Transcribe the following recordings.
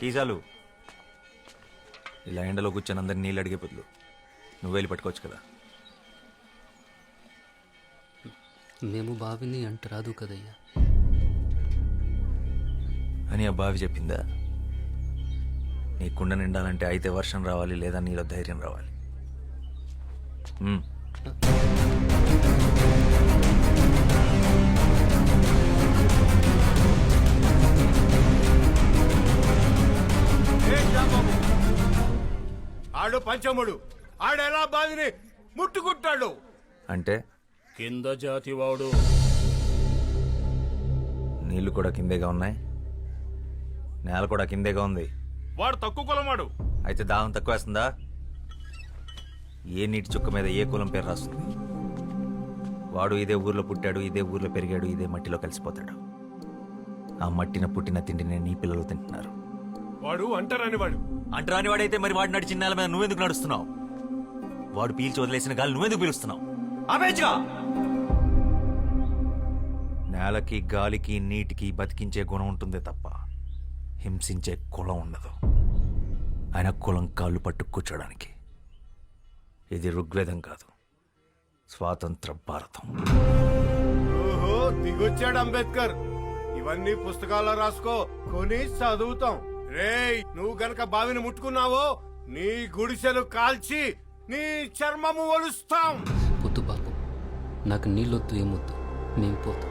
Key చాలు ఇలా ఎండలో కూర్చొని అందరిని నీళ్ళు అడిగే బదులు నువ్వు వెళ్ళి పట్టుకోవచ్చు కదా. మేము బావిని అంట రాదు కదయ్యా. అని ఆ బావి చెప్పిందా? నీ కుండ నిండాలంటే అయితే వర్షం రావాలి లేదా నీలో ధైర్యం రావాలి? పంచముడు. ఆడెలా బావిని ముట్టుకుంటాడు? అంటే? కింద జాతి వాడు. నీళ్ళు కూడా కిందేగా ఉన్నాయి? నేల కూడా కిందేగా ఉంది? వాడు తక్కువ కులమాడు. అయితే దాహం తక్కువ వేస్తుందా? ఏ నీటి చుక్క మీద ఏ కులం పేరు రాస్తుంది? వాడు ఇదే ఊర్లో పుట్టాడు ఇదే ఊర్లో పెరిగాడు ఇదే మట్టిలో కలిసిపోతాడు. ఆ మట్టిన పుట్టిన తిండిని నీ పిల్లలు తింటున్నారు. వాడు అంటరాని వాడు అంటరాని వాడైతే మరి వాడు నడిచిన నేల మీద నువ్వెందుకు నడుస్తున్నావు? వాడు పీల్చి వదిలేసిన గాలి నువ్వెందుకు పీలుస్తున్నావు? ఆపేచ్చుగా నేలకి గాలికి నీటికి బతికించే గుణం ఉంటుందే తప్ప హింసించే కులం ఉండదు. ఆయన కులం కాళ్ళు పట్టు కూర్చోడానికి. ఇది ఋగ్వేదం కాదు స్వాతంత్ర భారతం. ఓహో దిగొచ్చాడు అంబేద్కర్. ఇవన్నీ పుస్తకాల్లో రాసుకో కొని చదువుతాం. రేయ్ నువ్వు గనక బావిని ముట్టుకున్నావో నీ గుడిసెలు కాల్చి నీ చర్మము ఒలుస్తాం. వద్దు బాబు నాకు నీళ్ళొద్దు ఏమొద్దు. మేము పోతాం.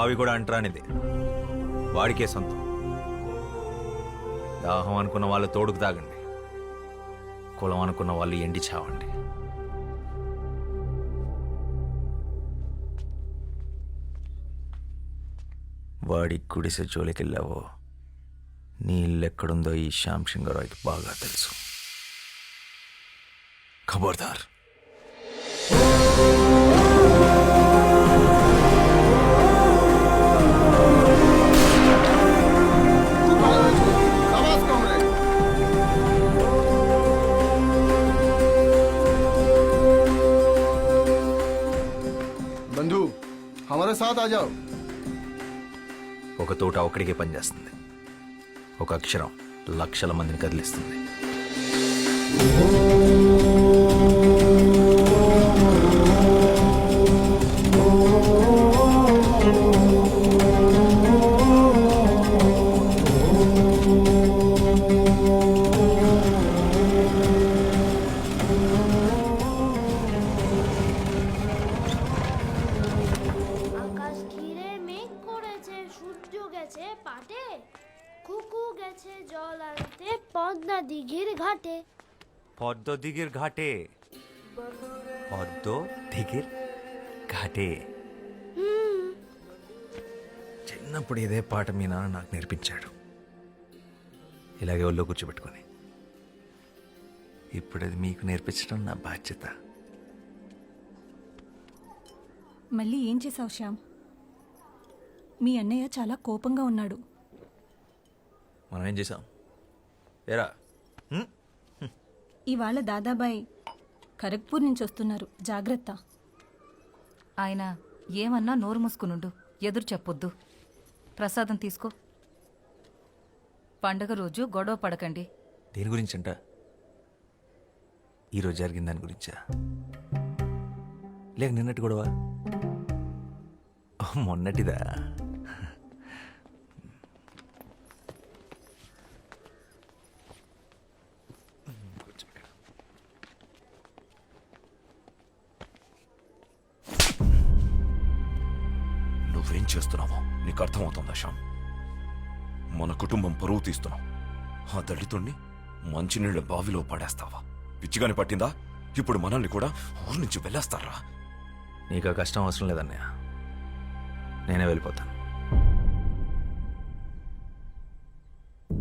బావి కూడా అంటరానిది. వాడికే సొంతం. దాహం అనుకున్న వాళ్ళు తోడుకు తాగండి. కులం అనుకున్న వాళ్ళు ఎండి చావండి. వాడి గుడిసె జోలికెళ్ళావో నీళ్ళెక్కడుందో ఈ శ్యామ్ సింగరాయ్కి బాగా తెలుసు. ఖబర్దార్. आ जाओ ఒక తోట ఒక్కడికే పనిచేస్తుంది ఒక అక్షరం లక్షల మందిని కదిలిస్తుంది দিঘির ঘাটে পদ্ম দিঘির ఘాటే చిన్నప్పుడు ఇదే పాట మీ నాన్న నాకు నేర్పించాడు ఇలాగే ఒళ్ళో కూర్చోబెట్టుకొని ఇప్పుడు అది మీకు నేర్పించడం నా బాధ్యత మళ్ళీ ఏం చేసావు శ్యామ్ మీ అన్నయ్య చాలా కోపంగా ఉన్నాడు మనం ఏం చేసాం ఏరా హ్మ్? ఇవాళ దాదాబాయ్ ఖరగ్పూర్ నుంచి వస్తున్నారు. జాగ్రత్త. ఆయన ఏమన్నా నోరు మూసుకునుండు. ఎదురు చెప్పొద్దు. ప్రసాదం తీసుకో. పండగ రోజు గొడవ పడకండి. దేని గురించి అంట ఈరోజు జరిగిన దాని గురించా? లేక నిన్నటి గొడవ? మొన్నటిదా? నీకు అర్థమవుతుందా శ్యామ్? మన కుటుంబం పరువు తీస్తున్నాం. ఆ దళితుణ్ణి మంచినీళ్ళ బావిలో పడేస్తావా? పిచ్చిగాని పట్టిందా? ఇప్పుడు మనల్ని కూడా ఊరి నుంచి వెళ్ళేస్తారా? నీకు ఆ కష్టం అవసరం లేదన్నయ్య. నేనే వెళ్ళిపోతాను.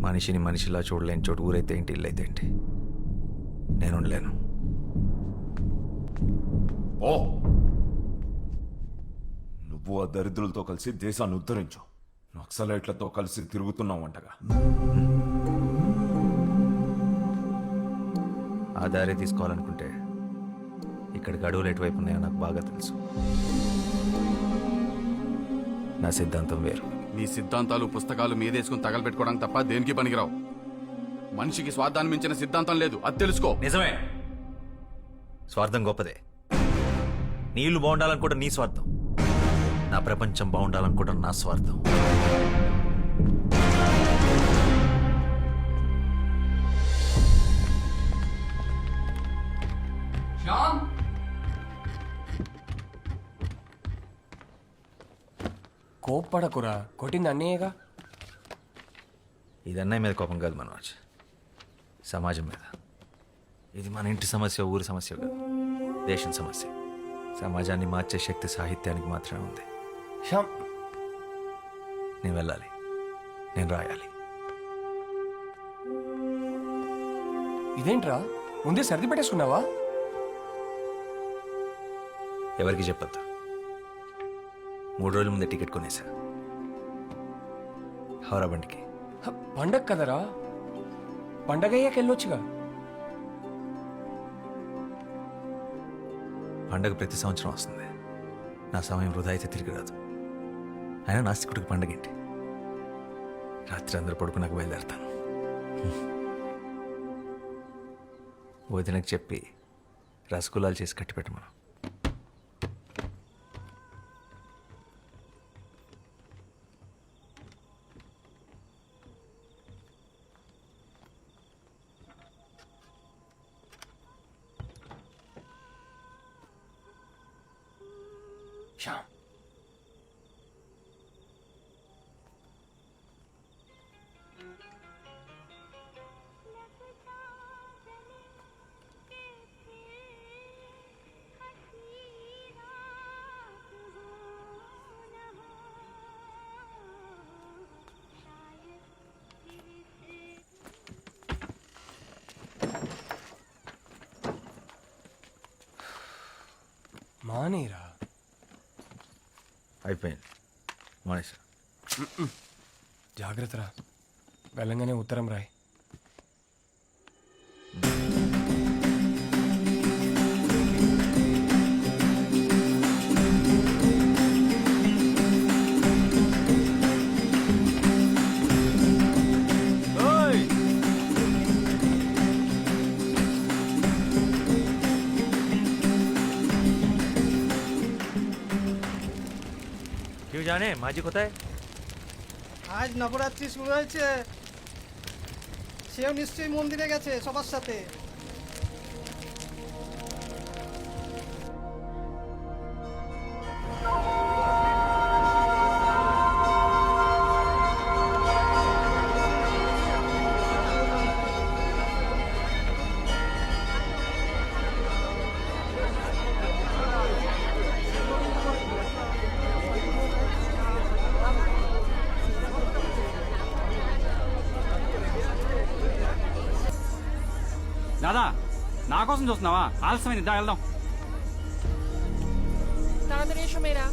మనిషిని మనిషిలా చూడలేని చోటు ఊరైతే ఏంటి ఇల్లు అయితే ఏంటి? నేను ఉండలేను. ఓ నువ్వు ఆ దరిద్రులతో కలిసి దేశాన్ని ఉద్ధరించు. నక్సలైట్లతో కలిసి తిరుగుతున్నావంటగా ఆ దారి తీసుకోవాలనుకుంటే ఇక్కడికి అడవులు ఎటువైపు ఉన్నాయో నాకు బాగా తెలుసు. నా సిద్ధాంతం వేరు. నీ సిద్ధాంతాలు పుస్తకాలు మీదేసుకుని తగలబెట్టుకోవడానికి తప్ప దేనికి పనికిరావు? మనిషికి స్వార్థాన్ని మించిన సిద్ధాంతం లేదు అది తెలుసుకో. నిజమే. స్వార్థం గొప్పదే. నీళ్ళు బాగుండాలనుకోవడం నీ స్వార్థం. నా ప్రపంచం బాగుండాలనుకోవడం నా స్వార్థం. కోప్పడకురా. కొట్టింది అన్నయ్యగా? ఇది అన్నయ్య మీద కోపం కాదు మనోజ్. సమాజం మీద. ఇది మన ఇంటి సమస్య ఊరి సమస్య కాదు. దేశం సమస్య. సమాజాన్ని మార్చే శక్తి సాహిత్యానికి మాత్రమే ఉంది. శ్యామ్ నేను వెళ్ళాలి. నేను రాయాలి. ఇదేంట్రా? ముందే సర్ది పెట్టేసుకున్నావా? ఎవరికి చెప్పొద్దు. మూడు రోజుల ముందే టికెట్ కొనేసా. హౌరా బండికి. పండగ కదరా? పండగ అయ్యాక వెళ్ళొచ్చుగా. పండగ ప్రతి సంవత్సరం వస్తుంది. నా సమయం వృధా అయితే తిరిగి రాదు. అయినా నాస్తికుడికి పండగ ఏంటి రాత్రి అందరూ పడుకున్నాక బయలుదేరతాను. వదినకు చెప్పి రసగుల్లాలు చేసి కట్టి పెట్టమను మానేరా అయిపోయింది. మానేసా. జాగ్రత్తరా. వెళ్ళంగానే ఉత్తరం రాయ్. জানে মাঝি কোথায়? আজ নবরাত্রি শুরু হয়েছে। সেও নিশ্চয়ই মন্দিরে গেছে সবার সাথে। దాదా నా కోసం చూస్తున్నావా ఆలస్యమైంది దా వెళ్దాం তাড়াতাড়ি এসো মেয়েরা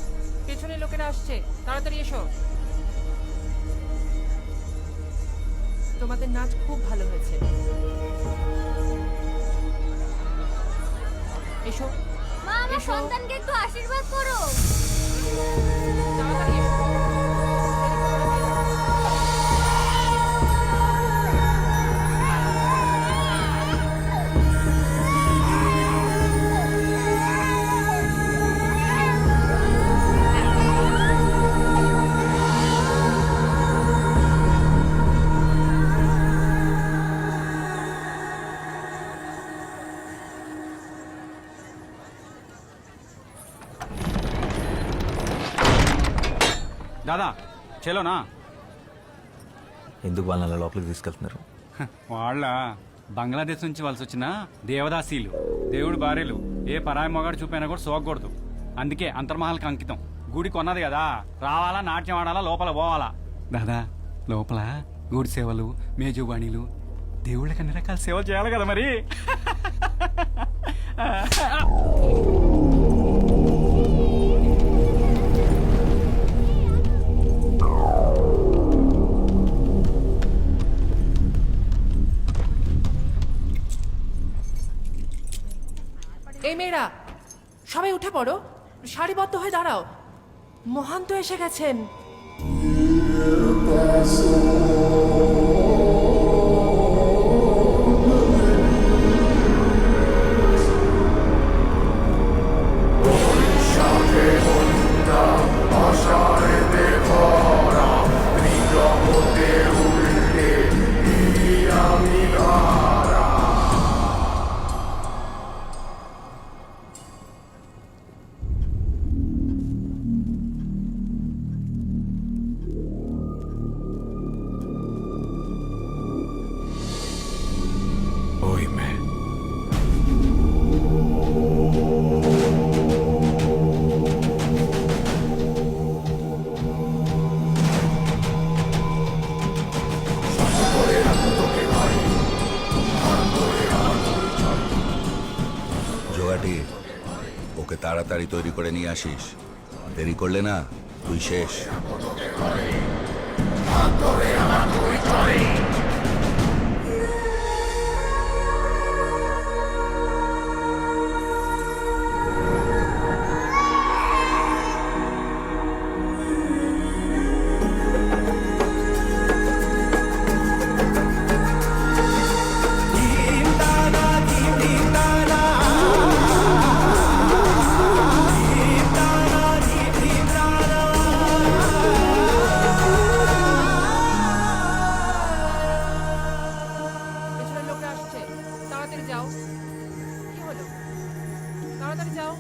পেছনে লোকেরা আসছে তাড়াতাড়ি এসো তোমাদের নাচ খুব ভালো হয়েছে এসো মা আমার এসো। সন্তানকে একটু আশীর্বাদ করো তাড়াতাড়ি এসো దాదా చలోనా? ఎందుకు వాళ్ళని అలా లోపలికి తీసుకెళ్తున్నారు? వాళ్ళ బంగ్లాదేశ్ నుంచి వలస వచ్చిన దేవదాసీలు దేవుడు భార్యలు ఏ పరాయి మొగాడు చూపైనా కూడా సోకూడదు అందుకే అంతర్మహల్కి అంకితం. గుడి కొన్నది కదా రావాలా నాట్యం ఆడాలా లోపల పోవాలా? దాదా లోపల గుడి సేవలు మేజుబాణీలు దేవుళ్ళకి అన్ని రకాల సేవలు చేయాలి కదా మరి? এই মেয়েরা সবাই উঠে পড়ো। সারিবদ্ধ হয়ে দাঁড়াও। মহান্ত এসে গেছেন। ওকে তাড়াতাড়ি তৈরি করে নিয়ে আসিস। দেরি করলে না তুই শেষ। তাড়াতাড়ি যাও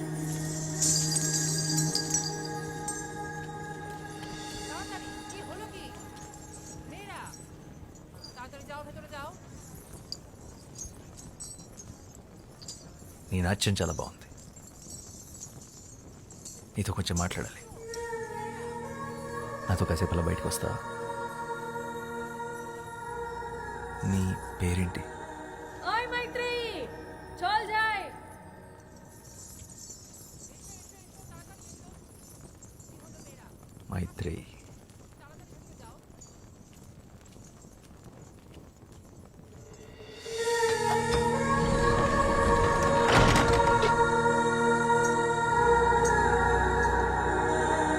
তাড়াতাড়ি কি হলো কি মেয়েরা তাড়াতাড়ি যাও ভেতরে যাও నీ నాట్యం చాలా బాగుంది నీతో కొంచెం మాట్లాడాలి నాతో కాసేపు అలా బయటకు వస్తా నీ పేరేంటి ওই মাইত্রী চল যাই Maitreyi.